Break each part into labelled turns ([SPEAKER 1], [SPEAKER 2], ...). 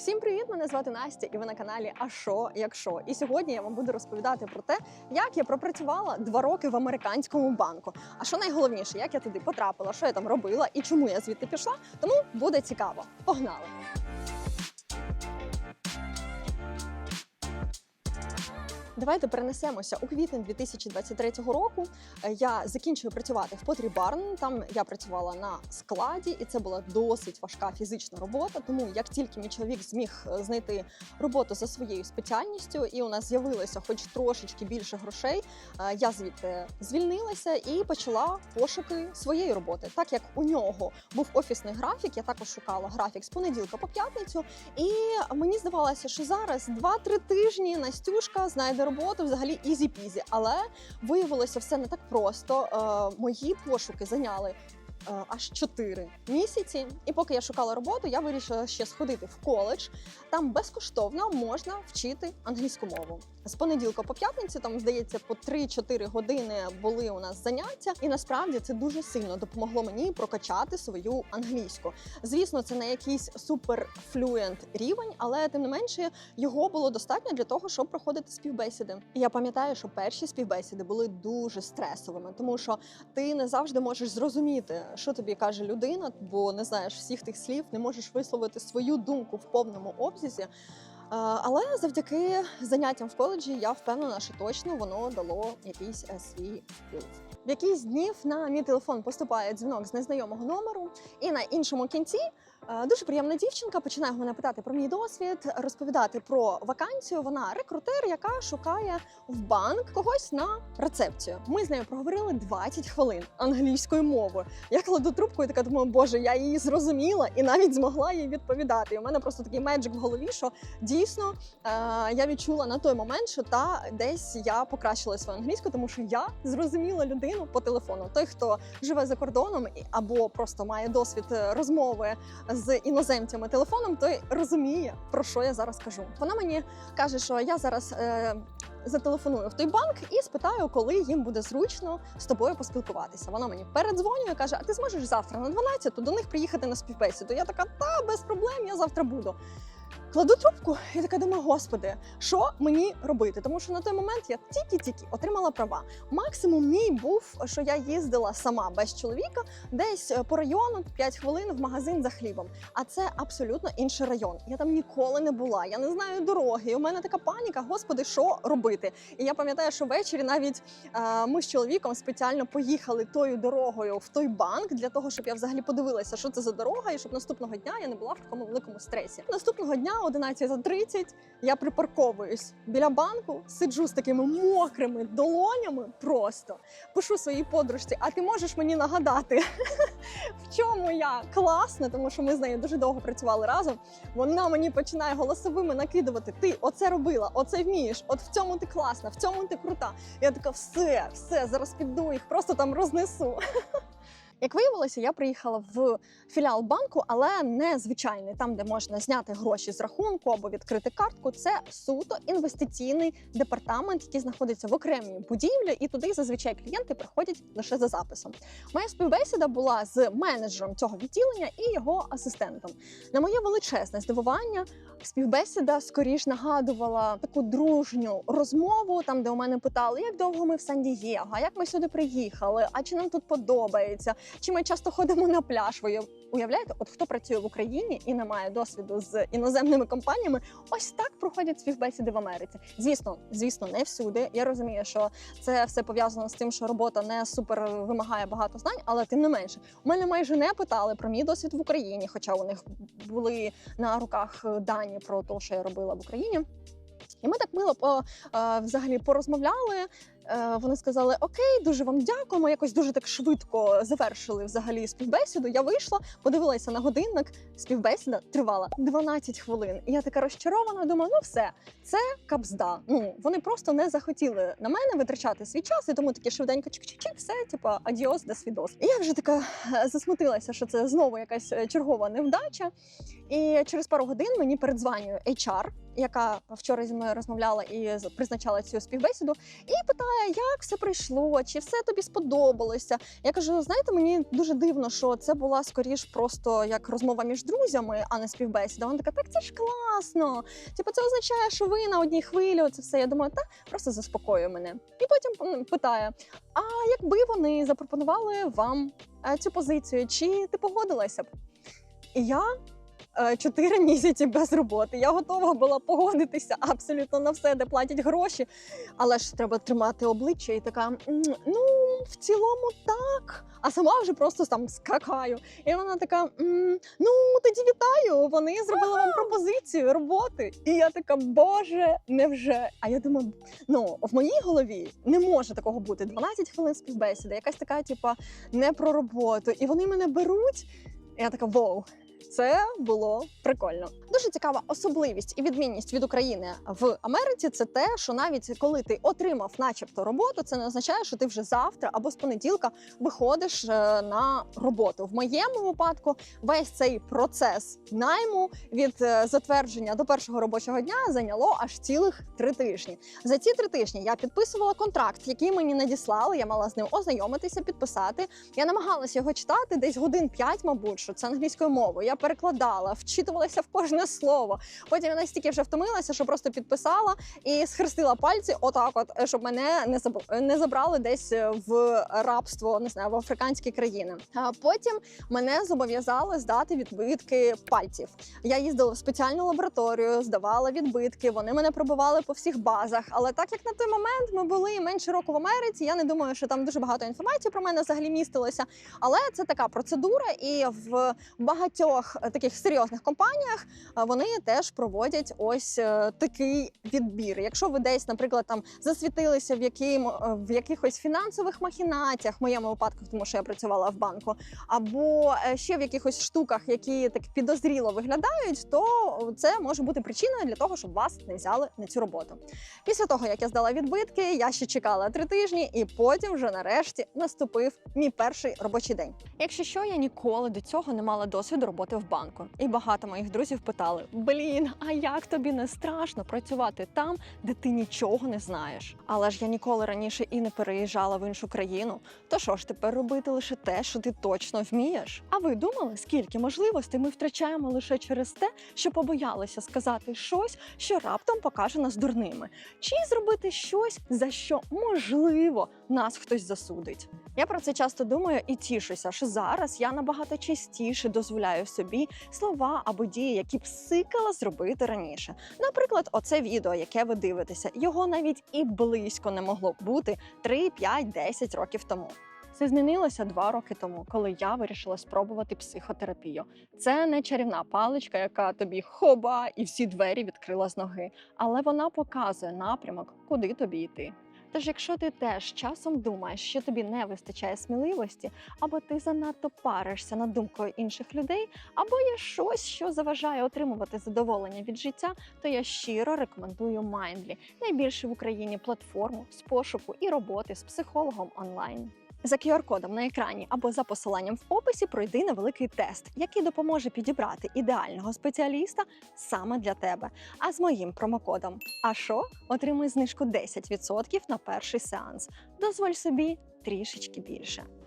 [SPEAKER 1] Всім привіт! Мене звати Настя, і ви на каналі А що, якщо? І сьогодні я вам буду розповідати про те, як я пропрацювала два роки в американському банку. А що найголовніше, як я туди потрапила, що я там робила і чому я звідти пішла. Тому буде цікаво. Погнали! Давайте перенесемося у квітень 2023 року. Е, Я закінчую працювати в Потрі Барн. Там я працювала на складі, і це була досить важка фізична робота. Тому як тільки мій чоловік зміг е, знайти роботу за своєю спеціальністю, і у нас з'явилося хоч трошечки більше грошей, е, я звідти звільнилася і почала пошуки своєї роботи. Так як у нього був офісний графік, я також шукала графік з понеділка по п'ятницю. І мені здавалося, що зараз 2-3 тижні Настюшка знайде роботу взагалі ізі-пізі. Але виявилося все не так просто. Е, мої пошуки зайняли. е, Аж 4 місяці, і поки я шукала роботу, я вирішила ще сходити в коледж. Там безкоштовно можна вчити англійську мову. З понеділка по п'ятницю, там здається, по 3-4 години були у нас заняття, і насправді це дуже сильно допомогло мені прокачати свою англійську. Звісно, це не якийсь супер флюєнт рівень, але тим не менше його було достатньо для того, щоб проходити співбесіди. І я пам'ятаю, що перші співбесіди були дуже стресовими, тому що ти не завжди можеш зрозуміти, що тобі каже людина, бо не знаєш всіх тих слів, не можеш висловити свою думку в повному обсязі. Але завдяки заняттям в коледжі я впевнена, що точно воно дало якийсь е, свій вплив. В якийсь днів на мій телефон поступає дзвінок з незнайомого номеру, і на іншому кінці дуже приємна дівчинка починає мене питати про мій досвід, розповідати про вакансію. Вона рекрутер, яка шукає в банк когось на рецепцію. Ми з нею проговорили 20 хвилин англійською мовою. Я кладу трубку і така думаю, боже, я її зрозуміла і навіть змогла їй відповідати. І у мене просто такий меджик в голові, що дійсно е, я відчула на той момент, що та десь я покращила свою англійську, тому що я зрозуміла людину по телефону. Той, хто живе за кордоном або просто має досвід е, розмови з іноземцями телефоном, той розуміє про що я зараз кажу. Вона мені каже, що я зараз. Е, Зателефоную в той банк і спитаю, коли їм буде зручно з тобою поспілкуватися. Вона мені передзвонює, каже: А ти зможеш завтра на 12 до них приїхати на співбесіду? Я така, та без проблем, я завтра буду. Кладу трубку і така думаю, господи, що мені робити? Тому що на той момент я тільки-тільки отримала права. Максимум мій був, що я їздила сама без чоловіка, десь е, по району 5 хвилин в магазин за хлібом. А це абсолютно інший район. Я там ніколи не була. Я не знаю дороги. І у мене така паніка. Господи, що робити? І я пам'ятаю, що ввечері навіть е, ми з чоловіком спеціально поїхали тою дорогою в той банк для того, щоб я взагалі подивилася, що це за дорога, і щоб наступного дня я не була в такому великому стресі. Наступного дня, 11.30, я припарковуюсь біля банку, сиджу з такими мокрими долонями. Просто пишу своїй подружці, а ти можеш мені нагадати, в чому я класна, тому що ми з нею дуже довго працювали разом. Вона мені починає голосовими накидувати: ти оце робила, оце вмієш, от в цьому ти класна, в цьому ти крута. Я така, все, все, зараз піду їх просто там рознесу. Як виявилося, я приїхала в філіал банку, але не звичайний, там, де можна зняти гроші з рахунку або відкрити картку. Це суто інвестиційний департамент, який знаходиться в окремій будівлі, і туди зазвичай клієнти приходять лише за записом. Моя співбесіда була з менеджером цього відділення і його асистентом. На моє величезне здивування, співбесіда скоріш нагадувала таку дружню розмову, там де у мене питали, як довго ми в Сан-Дієго, як ми сюди приїхали, а чи нам тут подобається, чи ми часто ходимо на пляж. Ви уявляєте, от хто працює в Україні і не має досвіду з іноземними компаніями, ось так проходять співбесіди в Америці. Звісно, звісно, не всюди. Я розумію, що це все пов'язано з тим, що робота не супер вимагає багато знань, але тим не менше, у мене майже не питали про мій досвід в Україні, хоча у них були на руках дані про те, що я робила в Україні. І ми так мило по, е, взагалі порозмовляли. Е, Вони сказали: Окей, дуже вам дякуємо. Якось дуже так швидко завершили взагалі співбесіду. Я вийшла, подивилася на годинник. Співбесіда тривала 12 хвилин. І я така розчарована. Думаю, ну все, це капзда. Ну вони просто не захотіли на мене витрачати свій час, і тому такі швиденько чик-чик-чик, все, типа адіос, до свідос. І я вже така е, засмутилася, що це знову якась е, чергова невдача. І через пару годин мені передзванює HR, яка вчора зі мною розмовляла і призначала цю співбесіду, і питає. Як все пройшло, чи все тобі сподобалося. Я кажу: знаєте, мені дуже дивно, що це була скоріш просто як розмова між друзями, а не співбесіда. Вона така, так це ж класно. Типу, це означає, що ви на одній хвилі. Це все. Я думаю, та просто заспокоює мене. І потім питає: а якби вони запропонували вам е, цю позицію, чи ти погодилася б? І я е, чотири місяці без роботи. Я готова була погодитися абсолютно на все, де платять гроші. Але ж треба тримати обличчя і така: ну, в цілому так. А сама вже просто там скакаю. І вона така: ну тоді вітаю. Вони зробили вам пропозицію роботи. І я така, боже, невже? А я думаю, ну в моїй голові не може такого бути. 12 хвилин співбесіди, якась така, типа, не про роботу. І вони мене беруть. І я така воу. Це було прикольно. Дуже цікава особливість і відмінність від України в Америці. Це те, що навіть коли ти отримав, начебто, роботу, це не означає, що ти вже завтра або з понеділка виходиш е, на роботу. В моєму випадку весь цей процес найму від е, затвердження до першого робочого дня зайняло аж цілих три тижні. За ці три тижні я підписувала контракт, який мені надіслали. Я мала з ним ознайомитися, підписати. Я намагалася його читати десь годин 5, мабуть, що це англійською мовою. Я перекладала, вчитувалася в кожне слово. Потім я настільки вже втомилася, що просто підписала і схрестила пальці, отак, от щоб мене не заб- не забрали десь в рабство, не знаю, в африканські країни. А потім мене зобов'язали здати відбитки пальців. Я їздила в спеціальну лабораторію, здавала відбитки. Вони мене пробували по всіх базах. Але так як на той момент ми були менше року в Америці, я не думаю, що там дуже багато інформації про мене взагалі містилося. Але це така процедура, і в багатьох е, таких серйозних компаніях вони теж проводять ось е, такий відбір. Якщо ви десь, наприклад, там засвітилися в яким е, в якихось фінансових махінаціях, в моєму випадку, тому що я працювала в банку, або ще в якихось штуках, які так підозріло виглядають, то це може бути причиною для того, щоб вас не взяли на цю роботу. Після того, як я здала відбитки, я ще чекала три тижні, і потім вже нарешті наступив мій перший робочий день. Якщо що, я ніколи до цього не мала досвіду роботи в банку. І багато моїх друзів питали: Блін, а як тобі не страшно працювати там, де ти нічого не знаєш? Але ж я ніколи раніше і не переїжджала в іншу країну. То що ж тепер робити лише те, що ти точно вмієш? А ви думали, скільки можливостей ми втрачаємо лише через те, що побоялися сказати щось, що раптом покаже нас дурними, чи зробити щось, за що можливо нас хтось засудить? Я про це часто думаю і тішуся, що зараз я набагато частіше дозволяю собі слова або дії, які б сикала зробити раніше. Наприклад, оце відео, яке ви дивитеся, його навіть і близько не могло бути 3, 5, 10 років тому. Це змінилося два роки тому, коли я вирішила спробувати психотерапію. Це не чарівна паличка, яка тобі хоба і всі двері відкрила з ноги, але вона показує напрямок, куди тобі йти. Тож, якщо ти теж часом думаєш, що тобі не вистачає сміливості, або ти занадто паришся над думкою інших людей, або є щось, що заважає отримувати задоволення від життя, то я щиро рекомендую Mindly, найбільшу в Україні платформу з пошуку і роботи з психологом онлайн. За QR-кодом на екрані або за посиланням в описі пройди невеликий тест, який допоможе підібрати ідеального спеціаліста саме для тебе. А з моїм промокодом АШО отримай знижку 10% на перший сеанс. Дозволь собі трішечки більше.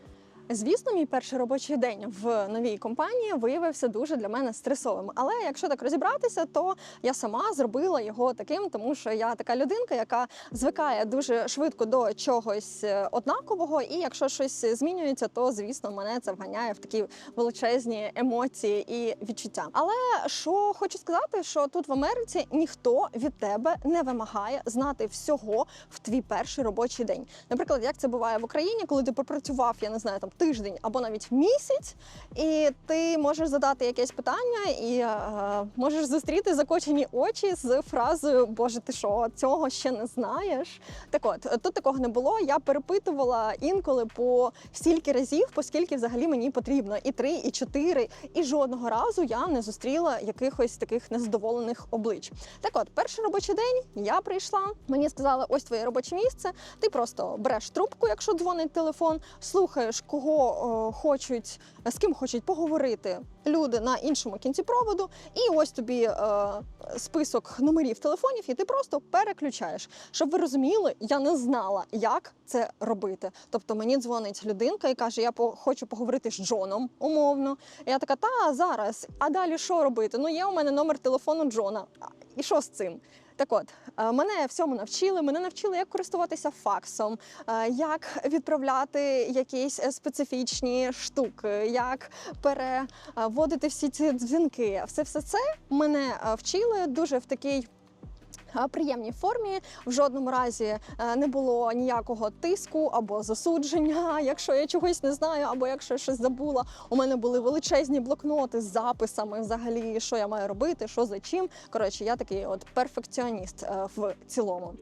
[SPEAKER 1] Звісно, мій перший робочий день в новій компанії виявився дуже для мене стресовим. Але якщо так розібратися, то я сама зробила його таким, тому що я така людинка, яка звикає дуже швидко до чогось е, однакового, і якщо щось змінюється, то звісно мене це вганяє в такі величезні емоції і відчуття. Але що хочу сказати, що тут в Америці ніхто від тебе не вимагає знати всього в твій перший робочий день. Наприклад, як це буває в Україні, коли ти попрацював, я не знаю, там тиждень або навіть місяць, і ти можеш задати якесь питання, і е, можеш зустріти закочені очі з фразою Боже, ти що, цього ще не знаєш? Так от тут такого не було. Я перепитувала інколи по стільки разів, по скільки взагалі мені потрібно, і три, і чотири, і жодного разу я не зустріла якихось таких незадоволених облич. Так от, перший робочий день я прийшла. Мені сказали, ось твоє робоче місце. Ти просто береш трубку, якщо дзвонить телефон, слухаєш, кого кого е, хочуть, з ким хочуть поговорити люди на іншому кінці проводу, і ось тобі е, список номерів телефонів, і ти просто переключаєш. Щоб ви розуміли, я не знала, як це робити. Тобто мені дзвонить людинка і каже: Я хочу поговорити з Джоном, умовно. Я така, та зараз. А далі що робити? Ну, є у мене номер телефону Джона. І що з цим? Так от, е, мене всьому навчили. Мене навчили, як користуватися факсом, е, як відправляти якісь специфічні штуки, як переводити всі ці дзвінки. Все все це мене е, вчили дуже в такій. Приємній формі в жодному разі е, не було ніякого тиску або засудження, якщо я чогось не знаю, або якщо я щось забула. У мене були величезні блокноти з записами, взагалі, що я маю робити, що за чим. Коротше, я такий от перфекціоніст е, в цілому.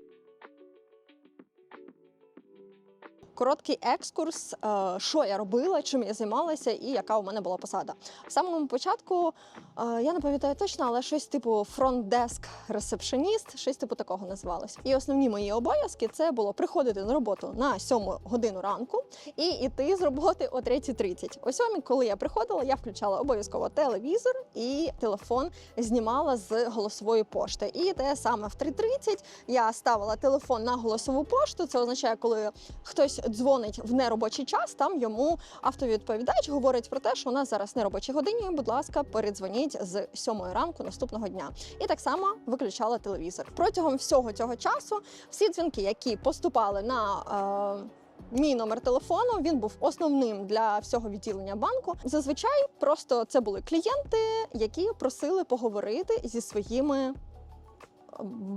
[SPEAKER 1] Короткий екскурс, е, що я робила, чим я займалася і яка у мене була посада. В самому початку е, я не пам'ятаю точно, але щось типу фронт-деск ресепшеніст, щось типу такого називалось. І основні мої обов'язки це було приходити на роботу на 7 годину ранку і йти з роботи о 3.30. О 7, коли я приходила, я включала обов'язково телевізор і телефон знімала з голосової пошти. І те саме в 3.30 я ставила телефон на голосову пошту. Це означає, коли хтось дзвонить в неробочий час, там йому автовідповідач говорить про те, що у нас зараз неробочі годині. Будь ласка, передзвоніть з 7 ранку наступного дня. І так само виключала телевізор. Протягом всього цього часу всі дзвінки, які поступали на е, Мій номер телефону він був основним для всього відділення банку. Зазвичай просто це були клієнти, які просили поговорити зі своїми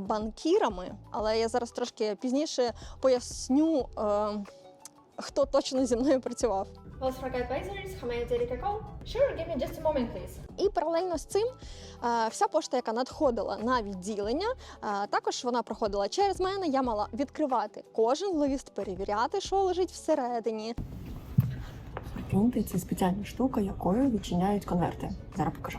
[SPEAKER 1] банкірами. Але я зараз трошки пізніше поясню, е, хто точно зі мною працював. І паралельно з цим вся пошта, яка надходила на відділення, також вона проходила через мене. Я мала відкривати кожен лист, перевіряти, що лежить всередині.
[SPEAKER 2] Прикиньте, це спеціальна штука, якою відчиняють конверти. Зараз покажу.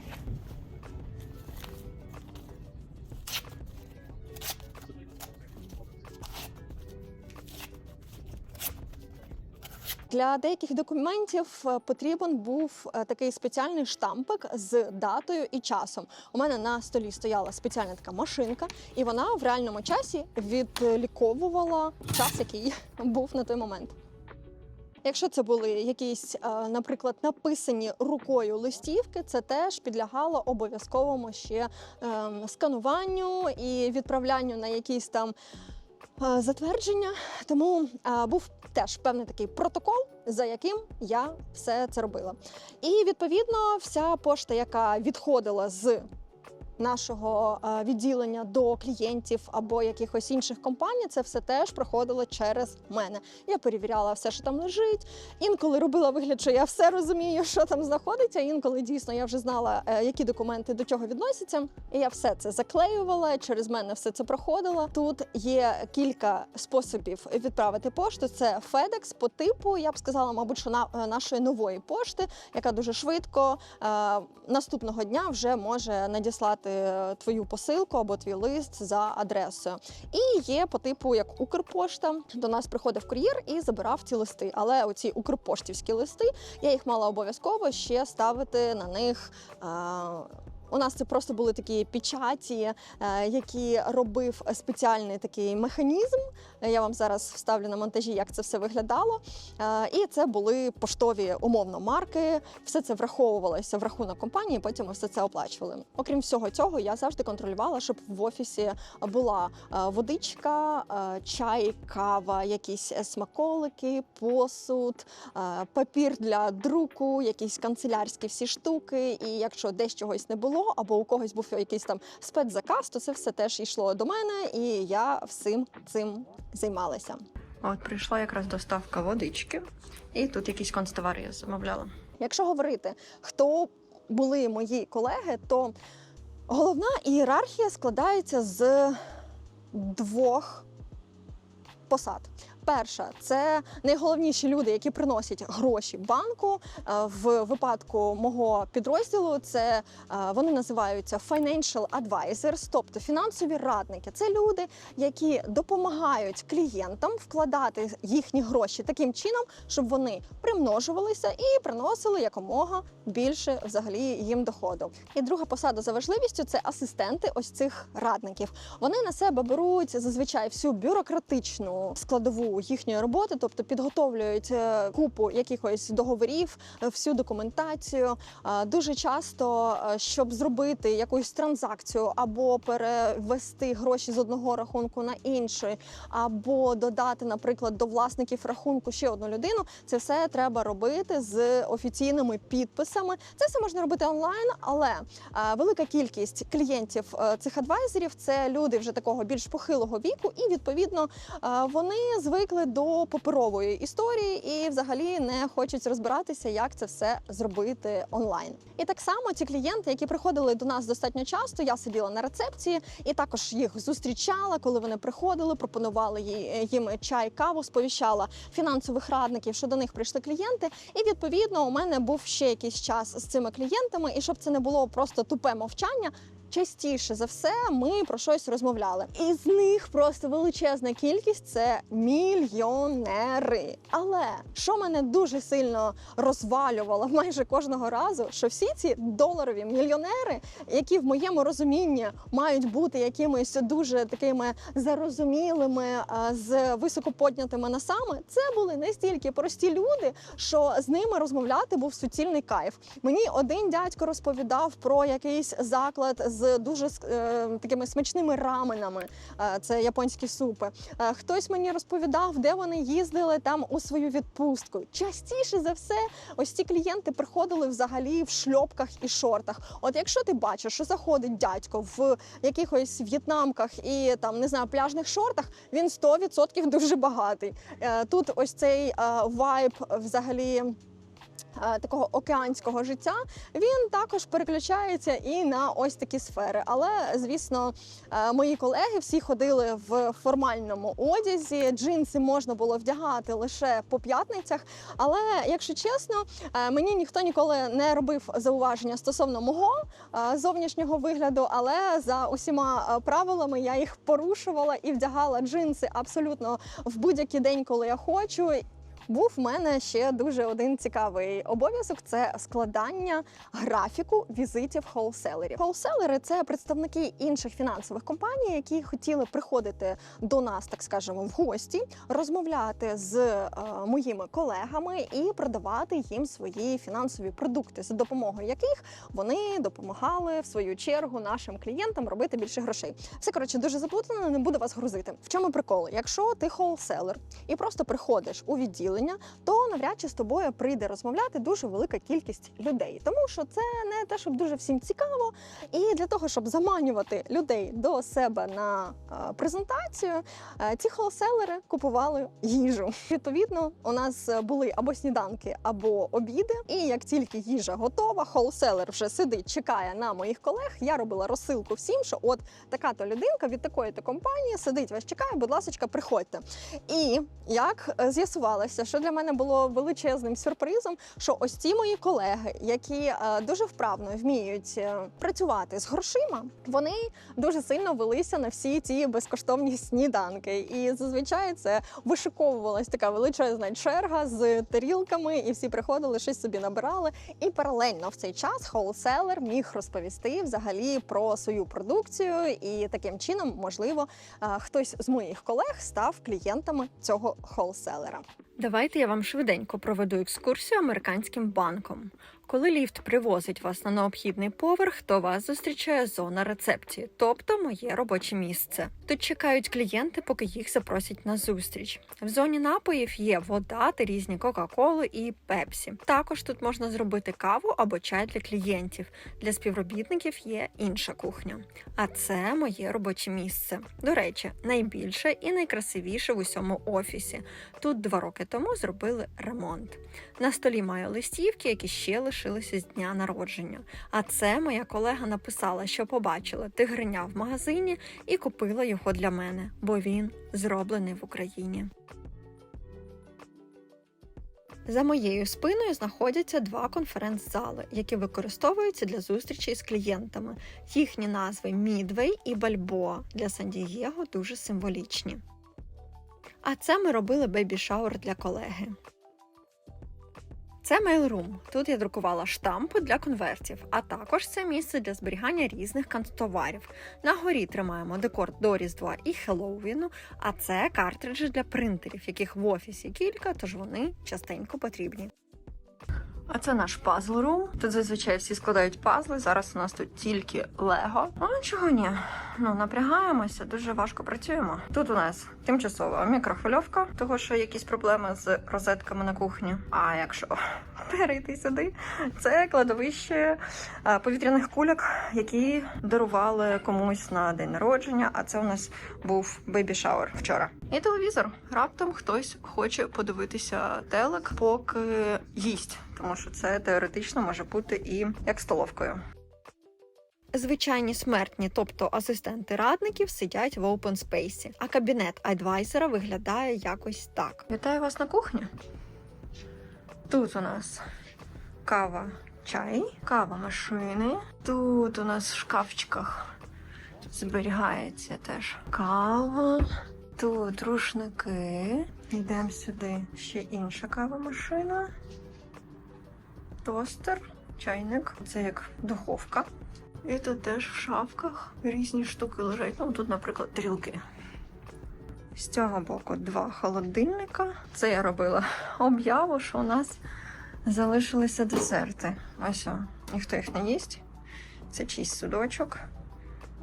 [SPEAKER 1] Для деяких документів е, потрібен був е, такий спеціальний штампик з датою і часом. У мене на столі стояла спеціальна така машинка, і вона в реальному часі відліковувала час, який був на той момент. Якщо це були якісь, е, наприклад, написані рукою листівки, це теж підлягало обов'язковому ще ем, скануванню і відправлянню на якісь там затвердження. Тому був теж певний такий протокол, за яким я все це робила. І відповідно вся пошта, яка відходила з нашого е, відділення до клієнтів або якихось інших компаній, це все теж проходило через мене. Я перевіряла все, що там лежить. Інколи робила вигляд, що я все розумію, що там знаходиться. Інколи дійсно я вже знала, е, які документи до чого відносяться. І я все це заклеювала. Через мене все це проходило. Тут є кілька способів відправити пошту. Це FedEx по типу, я б сказала, мабуть, що на е, нашої нової пошти, яка дуже швидко наступного дня вже може надіслати е, твою посилку або твій лист за адресою. І є по типу як Укрпошта. До нас приходив кур'єр і забирав ці листи. Але оці укрпоштівські листи я їх мала обов'язково ще ставити на них. У нас це просто були такі печаті, е, які робив спеціальний такий механізм. Я вам зараз вставлю на монтажі, як це все виглядало. Е, І це були поштові умовно марки. Все це враховувалося в рахунок компанії. Потім ми все це оплачували. Окрім всього цього, я завжди контролювала, щоб в офісі була е, водичка, чай, кава, якісь смаколики, посуд, папір для друку, якісь канцелярські всі штуки. І якщо десь чогось не було, або у когось був якийсь там спецзаказ, то це все теж йшло до мене, і я всім цим займалася.
[SPEAKER 2] От прийшла якраз доставка водички, і тут якісь концтовари я замовляла.
[SPEAKER 1] Якщо говорити, хто були мої колеги, то головна ієрархія складається з двох посад. Перша це найголовніші люди, які приносять гроші банку. Е, В випадку мого підрозділу це е, вони називаються financial advisors, тобто фінансові радники. Це люди, які допомагають клієнтам вкладати їхні гроші таким чином, щоб вони примножувалися і приносили якомога більше взагалі їм доходу. І друга посада за важливістю це асистенти ось цих радників. Вони на себе беруть зазвичай всю бюрократичну складову їхньої роботи, тобто підготовлюють е, купу якихось договорів, е, всю документацію. Дуже часто, е, щоб зробити якусь транзакцію або перевести гроші з одного рахунку на інший, або додати, наприклад, до власників рахунку ще одну людину, це все треба робити з офіційними підписами. Це все можна робити онлайн, але велика кількість клієнтів цих адвайзерів це люди вже такого більш похилого віку, і відповідно вони звикли до паперової історії і взагалі не хочуть розбиратися, як це все зробити онлайн. І так само ці клієнти, які приходили до нас достатньо часто, я сиділа на рецепції і також їх зустрічала, коли вони приходили, пропонували їм чай, каву, сповіщала фінансових радників, що до них прийшли клієнти. І відповідно у мене був ще якийсь час з цими клієнтами, і щоб це не було просто тупе мовчання. Частіше за все ми про щось розмовляли, і з них просто величезна кількість це мільйонери. Але що мене дуже сильно розвалювало майже кожного разу, що всі ці доларові мільйонери, які в моєму розумінні мають бути якимись дуже такими зарозумілими, з високоподнятими носами, це були настільки прості люди, що з ними розмовляти був суцільний кайф. Мені один дядько розповідав про якийсь заклад з дуже е, такими смачними раменами. Е, це японські супи. Е, хтось мені розповідав, де вони їздили там у свою відпустку. Частіше за все, ось ці клієнти приходили взагалі в шльопках і шортах. От якщо ти бачиш, що заходить дядько в якихось в'єтнамках і там не знаю пляжних шортах, він 100% дуже багатий. Тут ось цей вайб взагалі. Е, Такого океанського життя він також переключається і на ось такі сфери. Але звісно, е, мої колеги всі ходили в формальному одязі. Джинси можна було вдягати лише по п'ятницях. Але якщо чесно, е, мені ніхто ніколи не робив зауваження стосовно мого зовнішнього вигляду, але за усіма правилами я їх порушувала і вдягала джинси абсолютно в будь-який день, коли я хочу. Був в мене ще дуже один цікавий обов'язок це складання графіку візитів холселерів. Холселери це представники інших фінансових компаній, які хотіли приходити до нас, так скажемо, в гості, розмовляти з е, моїми колегами і продавати їм свої фінансові продукти, за допомогою яких вони допомагали в свою чергу нашим клієнтам робити більше грошей. Все коротше дуже заплутано, не буду вас грузити. В чому прикол? Якщо ти холселер і просто приходиш у відділення, то навряд чи з тобою прийде розмовляти дуже велика кількість людей, тому що це не те, щоб дуже всім цікаво. І для того, щоб заманювати людей до себе на е, презентацію, е, ці холселери купували їжу. Відповідно, у нас були або сніданки, або обіди. І як тільки їжа готова, холселер вже сидить, чекає на моїх колег. Я робила розсилку всім, що от така то людинка від такої то компанії сидить, вас чекає, будь ласка, приходьте. І як е, що для мене було величезним сюрпризом, що ось ці мої колеги, які е, дуже вправно вміють е, працювати з грошима, вони дуже сильно велися на всі ці безкоштовні сніданки. І зазвичай це вишиковувалась така величезна черга з тарілками, і всі приходили, щось собі набирали. І паралельно в цей час холселер міг розповісти взагалі про свою продукцію, і таким чином, можливо, е, хтось з моїх колег став клієнтами цього холселера.
[SPEAKER 3] Давайте я вам швиденько проведу екскурсію американським банком. Коли ліфт привозить вас на необхідний поверх, то вас зустрічає зона рецепції, тобто моє робоче місце. Тут чекають клієнти, поки їх запросять на зустріч. В зоні напоїв є вода та різні Кока-Коли і Пепсі. Також тут можна зробити каву або чай для клієнтів. Для співробітників є інша кухня. А це моє робоче місце. До речі, найбільше і найкрасивіше в усьому офісі. Тут два роки тому зробили ремонт. На столі маю листівки, які ще лишилися з дня народження. А це моя колега написала, що побачила тигриня в магазині і купила його для мене, бо він зроблений в Україні. За моєю спиною знаходяться два конференц-зали, які використовуються для зустрічей з клієнтами. Їхні назви Midway і Balboa для Сан-Дієго дуже символічні. А це ми робили бейбі-шаур для колеги. Це мейлрум. Тут я друкувала штампи для конвертів, а також це місце для зберігання різних канцтоварів. На горі тримаємо декор до Різдва і Хеллоуіну, а це картриджі для принтерів, яких в офісі кілька, тож вони частенько потрібні. А це наш пазл рум. Тут зазвичай всі складають пазли. Зараз у нас тут тільки Лего. Ну чого ні? Ну напрягаємося, дуже важко працюємо. Тут у нас тимчасова мікрохвильовка, того що якісь проблеми з розетками на кухні. А якщо перейти сюди, це кладовище е, повітряних кульок, які дарували комусь на день народження. А це у нас був бейбі-шауер вчора. І телевізор. Раптом хтось хоче подивитися телек, поки їсть, тому що це теоретично може бути і як столовкою. Звичайні смертні, тобто асистенти радників, сидять в open space, а кабінет адвайзера виглядає якось так. Вітаю вас на кухні. Тут у нас кава, чай, кава машини. Тут у нас в шкафчиках зберігається теж кава. Тут рушники. Йдемо сюди. Ще інша кава машина. Тостер, чайник. Це як духовка. І тут теж в шафках різні штуки лежать. Ну, тут, наприклад, тарілки. З цього боку два холодильника. Це я робила об'яву, що у нас залишилися десерти. Ось, ніхто їх не їсть. Це чийсь судочок.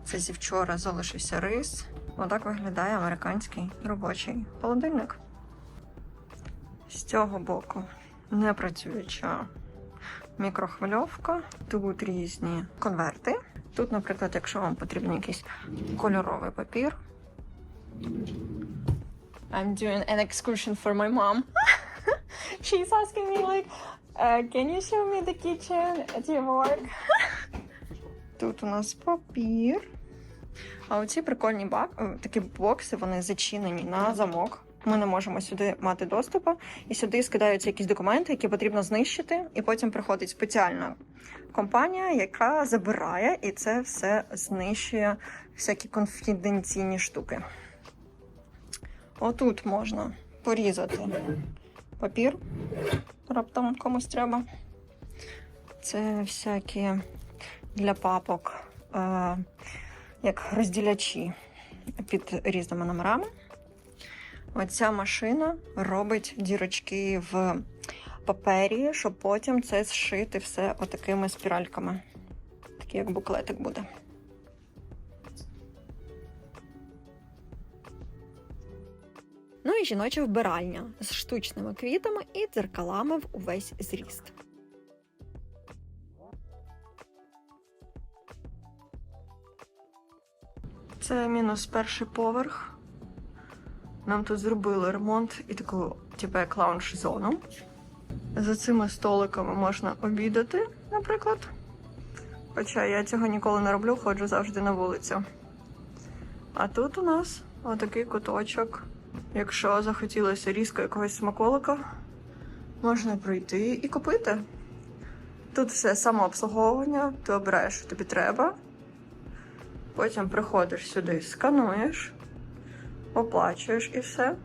[SPEAKER 3] Це зі вчора залишився рис. Отак виглядає американський робочий холодильник. З цього боку не працююча мікрохвильовка. Тут різні конверти. Тут, наприклад, якщо вам потрібен якийсь кольоровий папір. I'm doing an excursion for my mom. She's asking me like, uh, can you show me the kitchen at your work? Тут у нас папір. А оці прикольні бак... е, такі бокси, вони зачинені на замок. Ми не можемо сюди мати доступу, і сюди скидаються якісь документи, які потрібно знищити, і потім приходить спеціальна компанія, яка забирає і це все знищує всякі конфіденційні штуки. Отут можна порізати папір, раптом комусь треба. Це всякі для папок, е, як розділячі під різними номерами. Оця машина робить дірочки в папері, щоб потім це зшити все отакими спіральками. Такий як буклетик буде. Ну і жіноча вбиральня з штучними квітами і дзеркалами в увесь зріст. Це мінус перший поверх. Нам тут зробили ремонт і таку, типу, як лаунж-зону. За цими столиками можна обідати, наприклад. Хоча я цього ніколи не роблю, ходжу завжди на вулицю. А тут у нас отакий куточок. Якщо захотілося різко якогось смаколика, можна прийти і купити. Тут все самообслуговування, ти обираєш, що тобі треба. Потім приходиш сюди, скануєш, оплачуєш і все.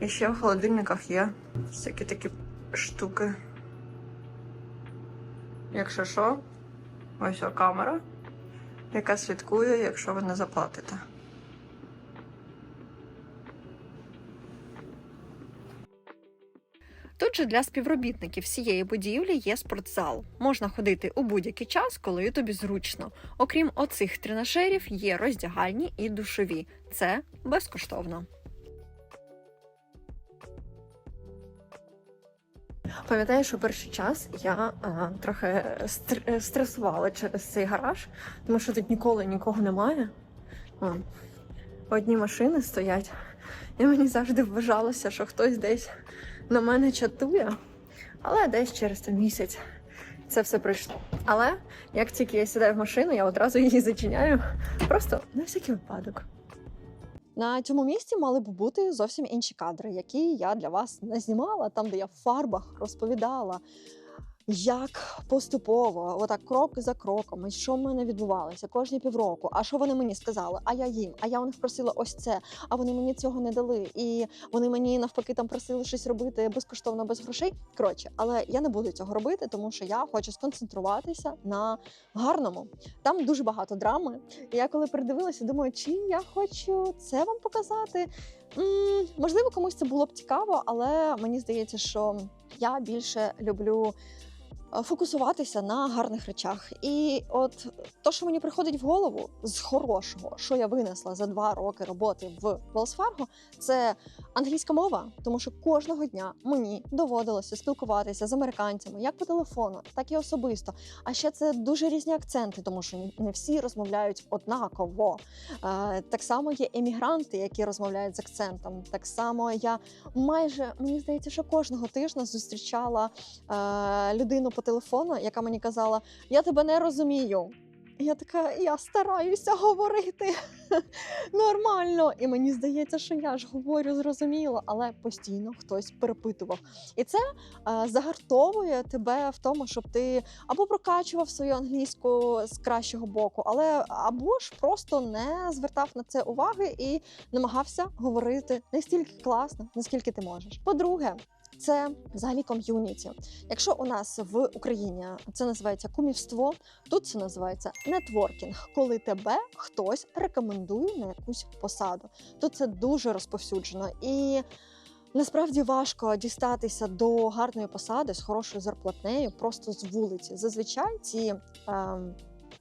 [SPEAKER 3] І ще в холодильниках є всякі такі штуки. Якщо що, ось о камера, яка слідкує, якщо ви не заплатите. Тут же для співробітників всієї будівлі є спортзал. Можна ходити у будь-який час, коли тобі зручно. Окрім оцих тренажерів, є роздягальні і душові. Це безкоштовно. Пам'ятаю, що перший час я а, трохи стр- стресувала через цей гараж, тому що тут ніколи нікого немає. А, одні машини стоять, і мені завжди вважалося, що хтось десь на мене чатує. Але десь через там місяць це все пройшло. Але як тільки я сідаю в машину, я одразу її зачиняю. Просто на всякий випадок.
[SPEAKER 1] На цьому місці мали б бути зовсім інші кадри, які я для вас не знімала, там, де я в фарбах розповідала, як поступово, отак крок за кроком, і що в мене відбувалося кожні півроку. А що вони мені сказали? А я їм, а я у них просила ось це, а вони мені цього не дали. І вони мені навпаки там просили щось робити безкоштовно без грошей. Коротше, але я не буду цього робити, тому що я хочу сконцентруватися на гарному. Там дуже багато драми. І я коли передивилася, думаю, чи я хочу це вам показати. М, можливо, комусь це було б цікаво, але мені здається, що я більше люблю фокусуватися на гарних речах. І от то, що мені приходить в голову з хорошого, що я винесла за два роки роботи в Wells Fargo, це англійська мова, тому що кожного дня мені доводилося спілкуватися з американцями як по телефону, так і особисто. А ще це дуже різні акценти, тому що не всі розмовляють однаково. Е, Так само є емігранти, які розмовляють з акцентом. Так само я майже мені здається, що кожного тижня зустрічала е, людину по телефону, яка мені казала: Я тебе не розумію. Я така, я стараюся говорити нормально. І мені здається, що я ж говорю зрозуміло, але постійно хтось перепитував. І це е, загартовує тебе в тому, щоб ти або прокачував свою англійську з кращого боку, але або ж просто не звертав на це уваги і намагався говорити настільки класно, наскільки ти можеш. По-друге, це взагалі ком'юніті. Якщо у нас в Україні це називається кумівство, тут це називається нетворкінг, коли тебе хтось рекомендує на якусь посаду. Тут це дуже розповсюджено і. Насправді важко дістатися до гарної посади з хорошою зарплатнею просто з вулиці. Зазвичай ці ем,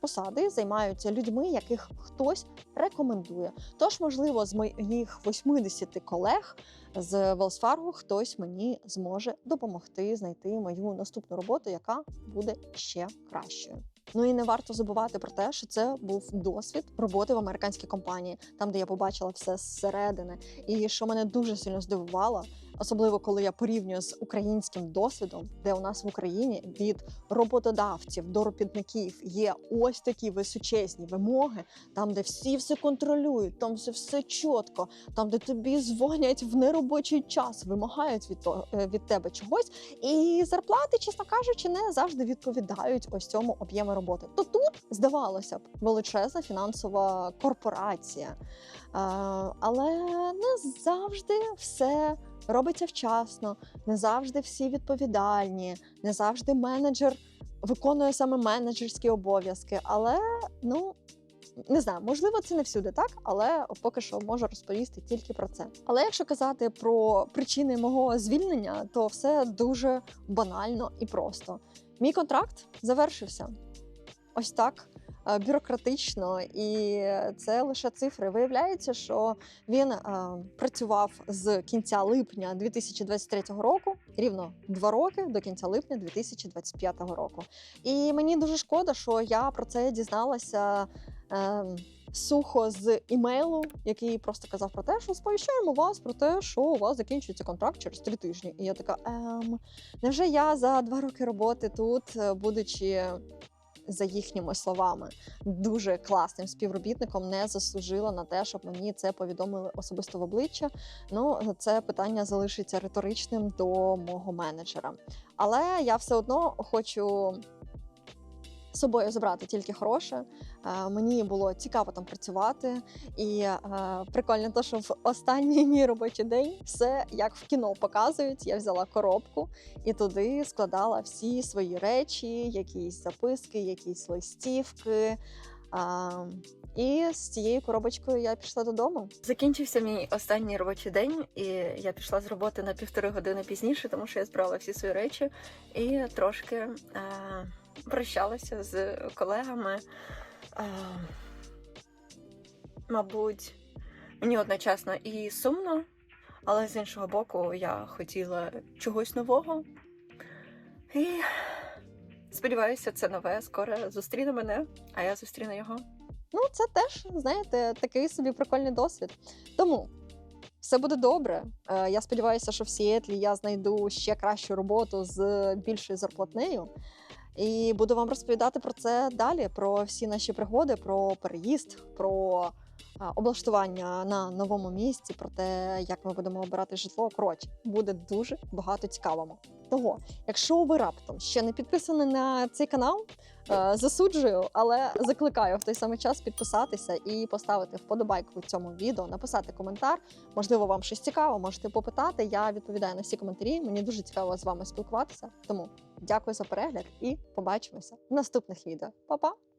[SPEAKER 1] посади займаються людьми, яких хтось рекомендує. Тож, можливо, з моїх 80 колег з Wells хтось мені зможе допомогти знайти мою наступну роботу, яка буде ще кращою. Ну і не варто забувати про те, що це був досвід роботи в американській компанії, там де я побачила все зсередини. І що мене дуже сильно здивувало, особливо коли я порівнюю з українським досвідом, де у нас в Україні від роботодавців до робітників є ось такі височезні вимоги, там, де всі все контролюють, там все, все чітко, там, де тобі дзвонять в неробочий час, вимагають від, то, е, від тебе чогось, і зарплати, чесно кажучи, не завжди відповідають ось цьому об'єму роботи. То тут здавалося б величезна фінансова корпорація, Е, але не завжди все робиться вчасно, не завжди всі відповідальні, не завжди менеджер виконує саме менеджерські обов'язки. Але ну не знаю, можливо, це не всюди так, але поки що можу розповісти тільки про це. Але якщо казати про причини мого звільнення, то все дуже банально і просто. Мій контракт завершився ось так. е, Бюрократично, і це лише цифри. Виявляється, що він е, працював з кінця липня 2023 року, рівно два роки до кінця липня 2025 року. І мені дуже шкода, що я про це дізналася е, сухо з імейлу, який просто казав про те, що сповіщаємо вас про те, що у вас закінчується контракт через три тижні. І я така, ем, невже я за два роки роботи тут, е, будучи за їхніми словами, дуже класним співробітником, не заслужила на те, щоб мені це повідомили особисто в обличчя. Ну, це питання залишиться риторичним до мого менеджера. Але я все одно хочу собою забрати тільки хороше. Е, Мені було цікаво там працювати, і е, прикольно, те, що в останній мій робочий день все як в кіно показують. Я взяла коробку і туди складала всі свої речі, якісь записки, якісь листівки. А, і з цією коробочкою я пішла додому.
[SPEAKER 3] Закінчився мій останній робочий день, і я пішла з роботи на півтори години пізніше, тому що я збирала всі свої речі і трошки е, прощалася з колегами. Е, мабуть, мені одночасно і сумно, але з іншого боку, я хотіла чогось нового. І сподіваюся, це нове скоро зустріне мене, а я зустріну його.
[SPEAKER 1] Ну, це теж, знаєте, такий собі прикольний досвід. Тому все буде добре. Е, Я сподіваюся, що в Сіетлі я знайду ще кращу роботу з більшою зарплатнею. І буду вам розповідати про це далі: про всі наші пригоди, про переїзд, про облаштування на новому місці, про те, як ми будемо обирати житло. Коротше, буде дуже багато цікавого. Того, якщо ви раптом ще не підписані на цей канал, е, засуджую, але закликаю в той самий час підписатися і поставити вподобайку цьому відео, написати коментар. Можливо, вам щось цікаво, можете попитати. Я відповідаю на всі коментарі. Мені дуже цікаво з вами спілкуватися. Тому дякую за перегляд і побачимося в наступних відео. Па-па!